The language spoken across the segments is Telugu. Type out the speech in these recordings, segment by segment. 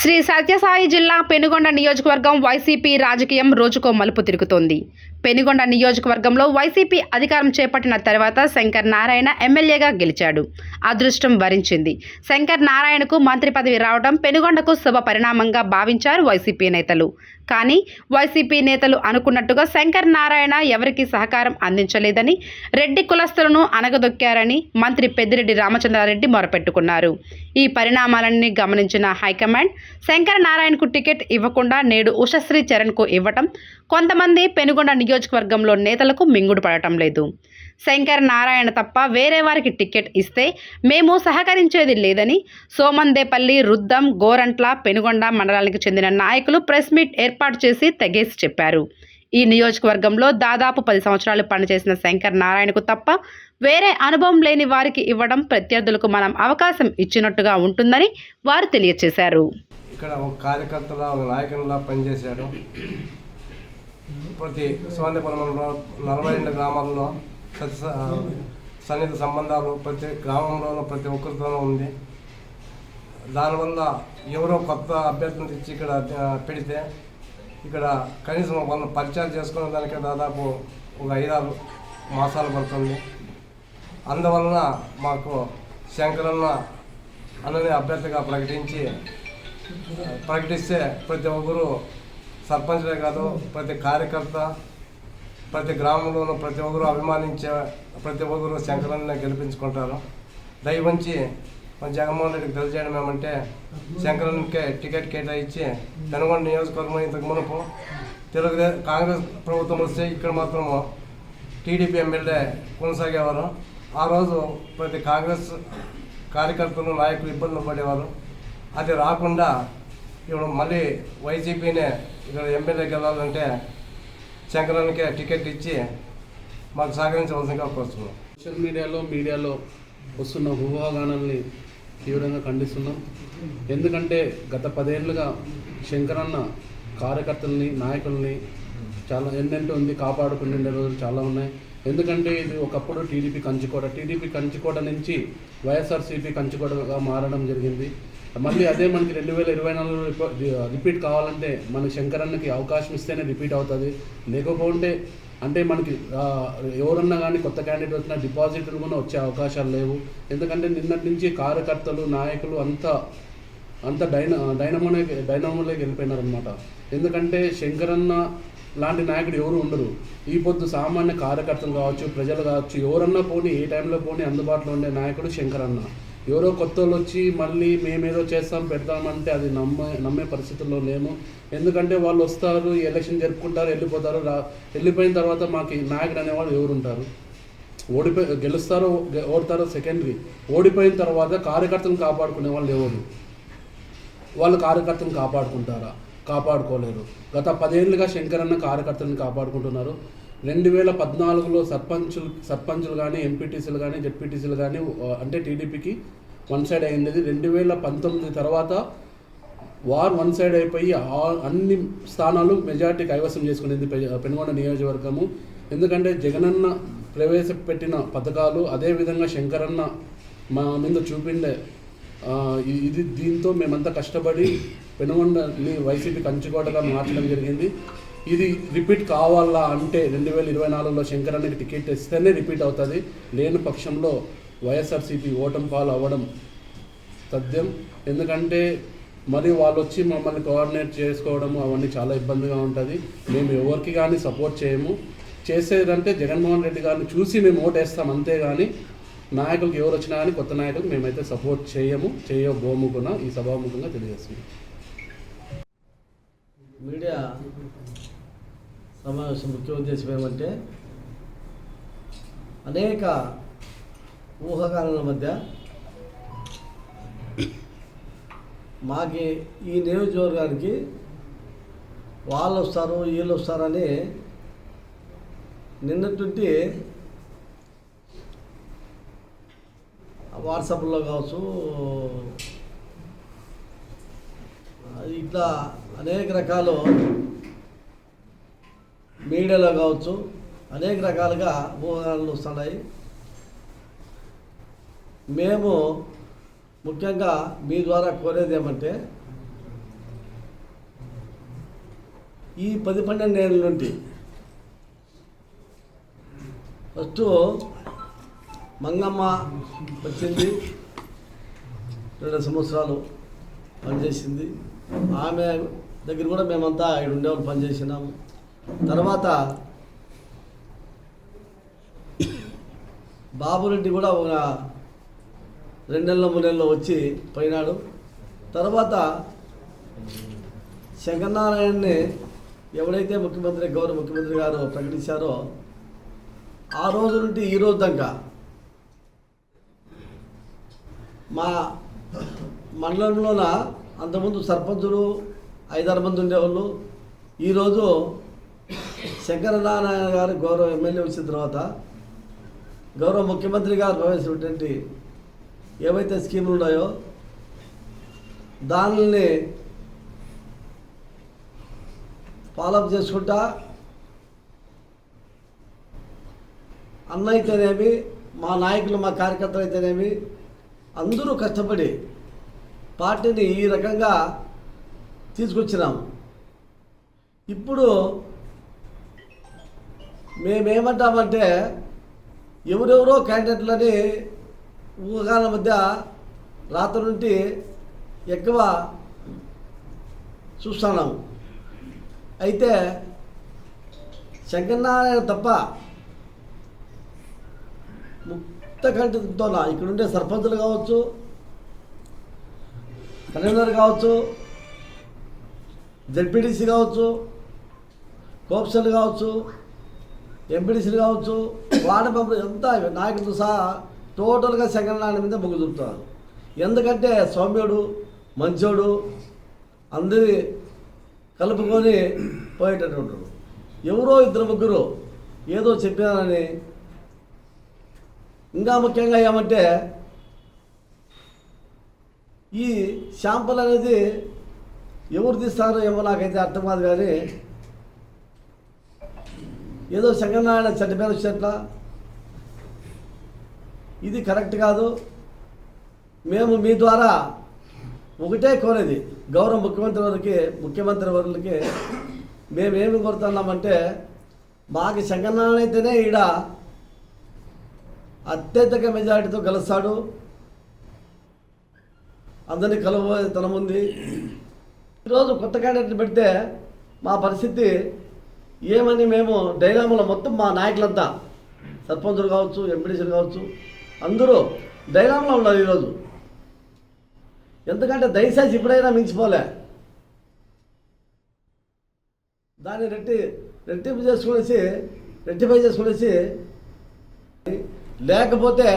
శ్రీ సత్యసాయి జిల్లా పెనుగొండ నియోజకవర్గం వైసీపీ రాజకీయం రోజుకో మలుపు తిరుగుతోంది. పెనుగొండ నియోజకవర్గంలో వైసీపీ అధికారం చేపట్టిన తర్వాత శంకర్ నారాయణ ఎమ్మెల్యేగా గెలిచాడు. అదృష్టం వరించింది. శంకర్ నారాయణకు మంత్రి పదవి రావడం పెనుగొండకు శుభ పరిణామంగా భావించారు వైసీపీ నేతలు. కానీ వైసీపీ నేతలు అనుకున్నట్టుగా శంకర్ నారాయణ ఎవరికి సహకారం అందించలేదని రెడ్డి కులస్తులను అనగదొక్కారని మంత్రి పెద్దిరెడ్డి రామచంద్రారెడ్డి మొరపెట్టుకున్నారు. ఈ పరిణామాలన్నీ గమనించిన హైకమాండ్ శంకర్ నారాయణకు టికెట్ ఇవ్వకుండా నేడు ఉషశ్రీ చరణ్కు ఇవ్వటం కొంతమంది పెనుగొండ నియోజకవర్గంలో నేతలకు మింగుడు పడటం లేదు. శంకర్ నారాయణ తప్ప వేరే వారికి టికెట్ ఇస్తే మేము సహకరించేది లేదని సోమందేపల్లి రుద్దం గోరంట్ల పెనుగొండ మండలానికి చెందిన నాయకులు ప్రెస్ మీట్ ఏర్పాటు చేసి తెగేసి చెప్పారు. ఈ నియోజకవర్గంలో దాదాపు పది సంవత్సరాలు పనిచేసిన శంకర్ నారాయణకు తప్ప వేరే అనుభవం లేని వారికి ఇవ్వడం ప్రత్యర్థులకు మనం అవకాశం ఇచ్చినట్టుగా ఉంటుందని వారు తెలియజేశారు ఇక్కడ ఒక కార్యకర్తలా ఒక నాయకునిలా పనిచేశాడు. ప్రతి సువర్ణపురంలో నలభై రెండు గ్రామాల్లో సన్నిహిత సంబంధాలు ప్రతి గ్రామంలోనూ ప్రతి ఒక్కరితోనూ ఉంది. దానివల్ల ఎవరో కొత్త అభ్యర్థిని తెచ్చి ఇక్కడ పెడితే ఇక్కడ కనీసం వాళ్ళని పరిచయాలు చేసుకునే దానికే దాదాపు ఒక ఐదారు మాసాలు పడుతుంది. అందువలన మాకు శంకరన్న అన్నని అభ్యర్థిగా ప్రకటించి ప్రకటిస్తే ప్రతి ఒక్కరు సర్పంచ్లే కాదు ప్రతి కార్యకర్త ప్రతి గ్రామంలోనూ ప్రతి ఒక్కరు అభిమానించే ప్రతి ఒక్కరు శంకరన్న గెలిపించుకుంటారు. దయవంచి మన జగన్మోహన్ రెడ్డికి తెలియజేయడం ఏమంటే శంకరన్కే టికెట్ కేటాయించి పెనుగొండ నియోజకవర్గం ఇంతకు మునుపు తెలుగుదేశం కాంగ్రెస్ ప్రభుత్వం వస్తే ఇక్కడ మాత్రము టీడీపీ ఎమ్మెల్యే కొనసాగేవారు. ఆ రోజు ప్రతి కాంగ్రెస్ కార్యకర్తలు నాయకులు ఇబ్బందులు పడేవారు. అది రాకుండా ఇప్పుడు మళ్ళీ వైసీపీనే ఇక్కడ ఎమ్మెల్యేకి వెళ్ళాలంటే శంకరానికే టికెట్ ఇచ్చి మాకు సహకరించవలసిందిగా కోరుతున్నాం సోషల్ మీడియాలో మీడియాలో వస్తున్న ఊహాగానాల్ని తీవ్రంగా ఖండిస్తున్నాం. ఎందుకంటే గత పదేళ్ళుగా శంకరన్న కార్యకర్తల్ని నాయకుల్ని చాలా ఎన్నెంటో ఉంది కాపాడుకునే రోజులు చాలా ఉన్నాయి. ఎందుకంటే ఇది ఒకప్పుడు టీడీపీ కంచుకోట. టీడీపీ కంచుకోట నుంచి వైఎస్ఆర్సీపీ కంచుకోటగా మారడం జరిగింది. మళ్ళీ అదే మనకి రెండు వేల ఇరవై నాలుగులో రిపీట్ కావాలంటే మనకి శంకరన్నకి అవకాశం ఇస్తేనే రిపీట్ అవుతుంది. లేకపోతే అంటే మనకి ఎవరన్నా కానీ కొత్త క్యాండిడేట్ వచ్చినా డిపాజిట్లు కూడా వచ్చే అవకాశాలు లేవు. ఎందుకంటే నిన్నటి నుంచి కార్యకర్తలు నాయకులు అంతా అంత డైన డైనమోనే డైనమోలోకి వెళ్ళిపోయినారనమాట ఎందుకంటే శంకరన్న లాంటి నాయకుడు ఎవరు ఉండరు. ఈ పొద్దు సామాన్య కార్యకర్తలు కావచ్చు ప్రజలు కావచ్చు ఎవరన్నా పోనీ ఏ టైంలో పోనీ అందుబాటులో ఉండే నాయకుడు శంకరన్న ఎవరో కొత్త వాళ్ళు వచ్చి మళ్ళీ మేమేదో చేస్తాం పెడతామంటే అది నమ్మే నమ్మే పరిస్థితుల్లో లేము. ఎందుకంటే వాళ్ళు వస్తారు ఎలక్షన్ జరుపుకుంటారు వెళ్ళిపోతారు రా వెళ్ళిపోయిన తర్వాత మాకు నాయకుడు అనేవాళ్ళు ఎవరు ఉంటారు ఓడిపోయి గెలుస్తారో ఓడతారో సెకండరీ ఓడిపోయిన తర్వాత కార్యకర్తలను కాపాడుకునే వాళ్ళు ఎవరు? వాళ్ళు కార్యకర్తలను కాపాడుకుంటారా? కాపాడుకోలేరు. గత పదేళ్ళుగా శంకరన్న కార్యకర్తలను కాపాడుకుంటున్నారు. రెండు వేల పద్నాలుగులో సర్పంచులు సర్పంచులు కానీ ఎంపీటీసీలు కానీ జెడ్పీటీసీలు కానీ అంటే టీడీపీకి వన్ సైడ్ అయింది రెండు వేల పంతొమ్మిది తర్వాత వార్ వన్ సైడ్ అయిపోయి అన్ని స్థానాలు మెజార్టీ కైవసం చేసుకునేది పె- పెనుగొండ నియోజకవర్గము. ఎందుకంటే జగనన్న ప్రవేశపెట్టిన పథకాలు అదేవిధంగా శంకరన్న మా మీద చూపిండే ఇది దీంతో మేమంతా కష్టపడి పెనుగొండని వైసీపీ కంచుకోటగా మార్చడం జరిగింది. ఇది రిపీట్ కావాలా అంటే రెండు వేల ఇరవై నాలుగులో శంకరానికి టికెట్ ఇస్తేనే రిపీట్ అవుతుంది. లేని పక్షంలో వైఎస్ఆర్సీపీ ఓటం పాలు అవ్వడం తథ్యం ఎందుకంటే మరి వాళ్ళు వచ్చి మమ్మల్ని కోఆర్డినేట్ చేసుకోవడం అవన్నీ చాలా ఇబ్బందిగా ఉంటుంది. మేము ఎవరికి కానీ సపోర్ట్ చేయము. చేసేదంటే జగన్మోహన్ రెడ్డి గారిని చూసి మేము ఓటేస్తాం అంతేగాని నాయకులకు ఎవరు వచ్చినా కానీ కొత్త నాయకులకు మేమైతే సపోర్ట్ చేయము. చేయబోము ఈ సభాముఖంగా తెలియజేస్తున్నాం. మీడియా సమావేశం ముఖ్య ఉద్దేశం ఏమంటే అనేక ఊహాగానాల మధ్య మాకి ఈ నియోజకవర్గానికి వాళ్ళు వస్తారు వీళ్ళు వస్తారని నిన్నటువంటి వాట్సాప్లో కావచ్చు ఇట్లా అనేక రకాలు మీడియాలో కావచ్చు అనేక రకాలుగా ఊహాలు వస్తున్నాయి. మేము ముఖ్యంగా మీ ద్వారా కోరేది ఏమంటే ఈ పది పన్నెండు ఏళ్ళ నుండి ఫస్ట్ మంగమ్మ వచ్చింది రెండు సంవత్సరాలు పనిచేసింది. ఆమె దగ్గర కూడా మేమంతా ఇక్కడ ఉండేవాళ్ళు పనిచేసినాము తర్వాత బాబురెడ్డి కూడా ఒక రెండు నెలల మూడు నెలల్లో వచ్చి పోయినాడు. తర్వాత శంకరనారాయణని ఎవడైతే ముఖ్యమంత్రి గౌరవ ముఖ్యమంత్రి గారు ప్రకటించారో ఆ రోజు నుండి ఈ రోజు దాకా మా మండలంలోన అంతకుముందు సర్పంచులు ఐదారు మంది ఉండేవాళ్ళు. ఈరోజు శంకరనారాయణ గారు గౌరవ ఎమ్మెల్యే వచ్చిన తర్వాత గౌరవ ముఖ్యమంత్రి గారు ప్రవేశపెట్టినటువంటి ఏవైతే స్కీములు ఉన్నాయో దానిని ఫాలోఅప్ చేసుకుంటా అన్న అయితేనేమి మా నాయకులు మా కార్యకర్తలు అయితేనేమి అందరూ కష్టపడి పార్టీని ఈ రకంగా తీసుకొచ్చినాం ఇప్పుడు మేమేమంటామంటే ఎవరెవరో క్యాండిడేట్లని ఊహాల మధ్య రాత్రి నుండి ఎక్కువ చూస్తున్నాము. అయితే శంకరనారాయణ తప్ప ముక్త కంటితోన ఇక్కడ ఉండే సర్పంచులు కావచ్చు కన్వీనర్ కావచ్చు జడ్పీటీసీ కావచ్చు కోప్సలు కావచ్చు ఎంపీడీసీలు కావచ్చు వార్డు మెంబర్ ఎంత నాయకులతో సహా టోటల్గా శంకరనారాయణ మీద మొగ్గు చూపుతారు. ఎందుకంటే సౌమ్యుడు మంచోడు అందరి కలుపుకొని పోయేటటువంటి ఎవరో ఇద్దరు ముగ్గురు ఏదో చెప్పినారని ఇంకా ముఖ్యంగా ఏమంటే ఈ శాంపుల్ అనేది ఎవరు తీస్తారో ఏమో నాకైతే అర్థం కాదు కానీ ఏదో శంకరనారాయణ చెడ్డ మీద వచ్చేట్లా ఇది కరెక్ట్ కాదు. మేము మీ ద్వారా ఒకటే కోరేది. గౌరవ ముఖ్యమంత్రి వారికి ముఖ్యమంత్రి వారికి మేమేమి కోరుతున్నామంటే మాకు శంకరనారాయణ అయితేనే ఈడ అత్యధిక మెజారిటీతో కలుస్తాడు అందరినీ కలవ తనముంది ఈరోజు కొత్త క్యాండిడేట్ పెడితే మా పరిస్థితి ఏమని మేము డైలామాలో మొత్తం మా నాయకులంతా సర్పంచులు కావచ్చు ఎంపీడీసీలు కావచ్చు అందరూ డైలామాలో ఉన్నారు ఈరోజు. ఎందుకంటే దయచేసి ఇప్పుడైనా మించిపోలే. దాన్ని రెట్టి రెట్టింపు చేసుకునేసి రెట్టిఫై చేసుకునేసి లేకపోతే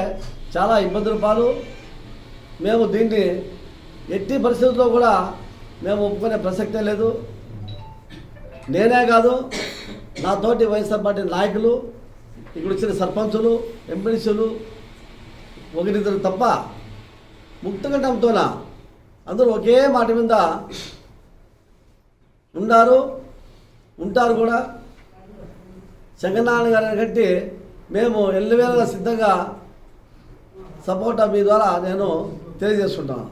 చాలా ఇబ్బందుల పాలు. మేము దీన్ని ఎట్టి పరిస్థితుల్లో కూడా మేము ఒప్పుకునే ప్రసక్తే లేదు. నేనే కాదు నా తోటి వైఎస్ఆర్ పార్టీ నాయకులు ఇక్కడ వచ్చిన సర్పంచులు ఎంపీడీసీలు ఒకరిద్దరు తప్ప ముక్తకంఠంతోన అందరూ ఒకే మాట మీద ఉన్నారు ఉంటారు కూడా. జగన్నారాయణ గారిని కట్టి మేము ఎల్లవేళగా సిద్ధంగా సపోర్టా మీ ద్వారా నేను తెలియజేసుకుంటాను